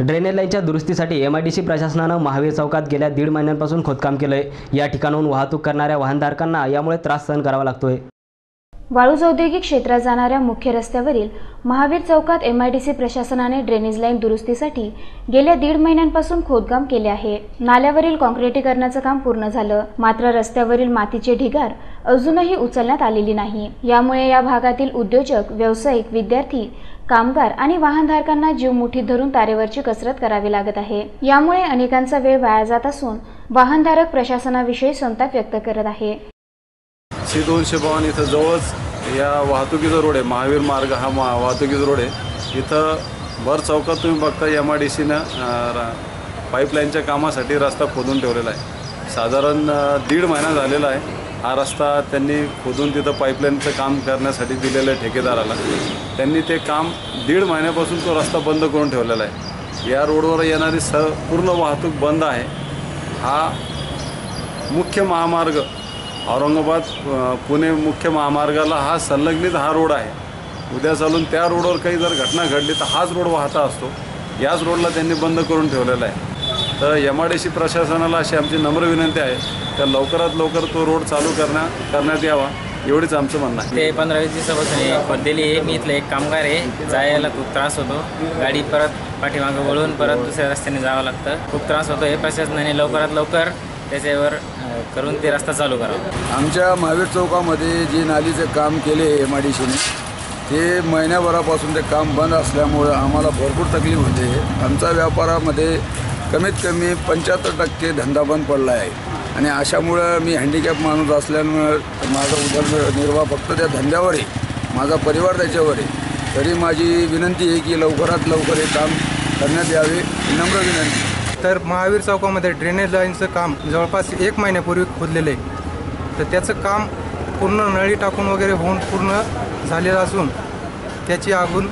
Drainage लाईनच्या दुरुस्तीसाठी M I D C प्रशासनानं महावीर चौकात गेल्या दीड महिन्यांपासून खोदकाम केलंय. या ठिकाणाहून वाहतूक करणाऱ्या वाहनधारकांना यामुळे त्रास सहन करावा लागतोय. वाळूज औद्योगिक क्षेत्रात जाणाऱ्या मुख्य रस्त्यावरील महावीर चौकात एम आय डी सी प्रशासनाने ड्रेनेज लाईन दुरुस्तीसाठी गेल्या दीड महिन्यांपासून खोदकाम केले आहे. नाल्यावरील कॉन्क्रिटीकरणाचं काम पूर्ण झालं. मात्र रस्त्यावरील मातीचे ढिगार अजूनही उचलण्यात आलेली नाही. यामुळे या भागातील उद्योजक व्यावसायिक विद्यार्थी कामगार आणि वाहनधारकांना जीव मुठीत धरून तारेवरची कसरत करावी लागत आहे. यामुळे अनेकांचा वेळ वाया जात असून वाहनधारक प्रशासनाविषयी संताप व्यक्त करत आहे. सी दोनशे बावन्न इथं जवळच या वाहतुकीचा रोड आहे. महावीर मार्ग हा मा वाहतुकीचा रोड आहे. इथं भर चौकात तुम्ही बघता एम आय डी सीनं पाईपलाईनच्या कामासाठी रस्ता खोदून ठेवलेला आहे. साधारण दीड महिना झालेला आहे. हा रस्ता त्यांनी खोदून तिथं पाईपलाईनचं काम करण्यासाठी दिलेलं आहे ठेकेदाराला. त्यांनी ते काम दीड महिन्यापासून तो रस्ता बंद करून ठेवलेला आहे. या रोडवर येणारी स पूर्ण वाहतूक बंद आहे. हा मुख्य महामार्ग औरंगाबाद पुणे मुख्य महामार्गाला हा संलग्नित हा रोड आहे. उद्या चालून त्या रोडवर काही जर घटना घडली तर हाच रोड वाहता असतो. याच रोडला त्यांनी बंद करून ठेवलेला आहे. तर एम आय डी सी प्रशासनाला अशी आमची नम्र विनंती आहे. तर लवकरात लवकर तो रोड चालू करण्या करण्यात यावा एवढीच आमचं म्हणणं आहे. ते पंधरा वीस दिवसापासून खोदलेली आहे. मी इथलं एक कामगार आहे. जायला खूप त्रास होतो. गाडी परत पाठीमागं वळून परत दुसऱ्या रस्त्याने जावं लागतं. खूप त्रास होतो हे प्रशासनाने लवकरात लवकर त्याच्यावर करून ते रस्ता चालू करावा. आमच्या महावीर चौकामध्ये जे नालीचं काम केले एम आय डी सीने ते महिन्याभरापासून ते काम बंद असल्यामुळं आम्हाला भरपूर तकलीफ होते. आमचा व्यापारामध्ये कमीत कमी पंच्याहत्तर टक्के धंदा बंद पडला आहे. आणि अशामुळं मी हँडिकॅप माणूस असल्यामुळं माझा उदरनिर्वाह फक्त त्या धंद्यावर आहे माझा परिवार त्याच्यावर आहे तरी माझी विनंती आहे की लवकरात लवकर हे काम करण्यात यावे. नम्र विनंती. तर महावीर चौकामध्ये ड्रेनेज लाईनचं काम जवळपास एक महिन्यापूर्वी खोदलेलं आहे. तर त्याचं काम पूर्ण नळी टाकून वगैरे होऊन पूर्ण झालेलं असून त्याची अजून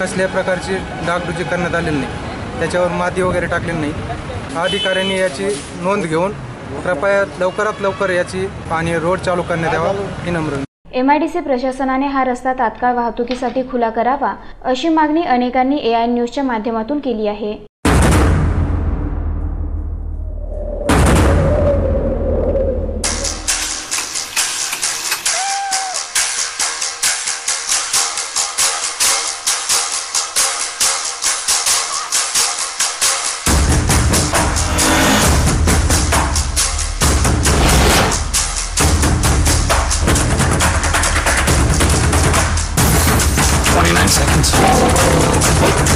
कसल्या प्रकारची डागडुजी करण्यात आलेली नाही. त्याच्यावर माती वगैरे टाकलेली नाही. अधिकाऱ्यांनी याची नोंद घेऊन कृपया लवकरात लवकर याची आणि रोड चालू करण्यात यावा ही नम्र विनंती. एम आय डी सी प्रशासनाने हा रस्ता तात्काळ वाहतुकीसाठी खुला करावा अशी मागणी अनेकांनी ए आय न्यूजच्या माध्यमातून केली आहे seconds.